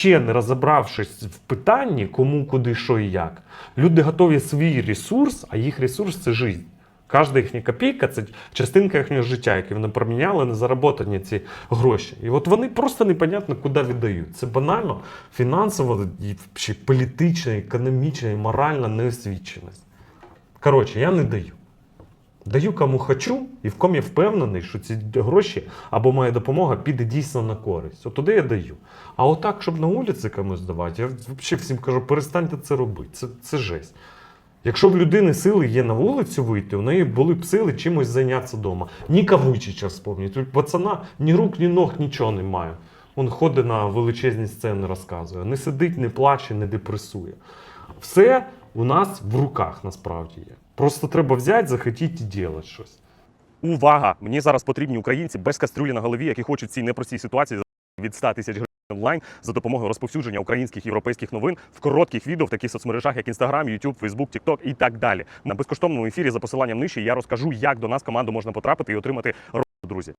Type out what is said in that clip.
ще не розібравшись в питанні, кому, куди, що і як, люди готові свій ресурс, а їх ресурс це життя. Кожна їхня копійка це частинка їхнього життя, яке вони проміняли на зароботані ці гроші. І от вони просто непонятно куди віддають. Це банально фінансово, політична, економічна і моральна неосвіченість. Коротше, я не даю. Даю кому хочу, і в ком я впевнений, що ці гроші або моя допомога піде дійсно на користь. От туди я даю. А отак, щоб на вулиці комусь давати, я взагалі всім кажу, перестаньте це робити. Це, це жесть. Якщо в людини сили є на вулицю вийти, у неї були б сили чимось зайнятися вдома. Ніка Вуйчича вспомніть. У пацана ні рук, ні ног, нічого немає. Він ходить на величезні сцени, розказує. Не сидить, не плаче, не депресує. Все у нас в руках насправді є. Просто треба взяти, захотіти і робити щось. Увага! Мені зараз потрібні українці без кастрюлі на голові, які хочуть цій непростій ситуації від 100 тисяч гривень онлайн за допомогою розповсюдження українських європейських новин в коротких відео в таких соцмережах, як Instagram, YouTube, Facebook, TikTok і так далі. На безкоштовному ефірі за посиланням нижче я розкажу, як до нас команду можна потрапити і отримати роботу, друзі.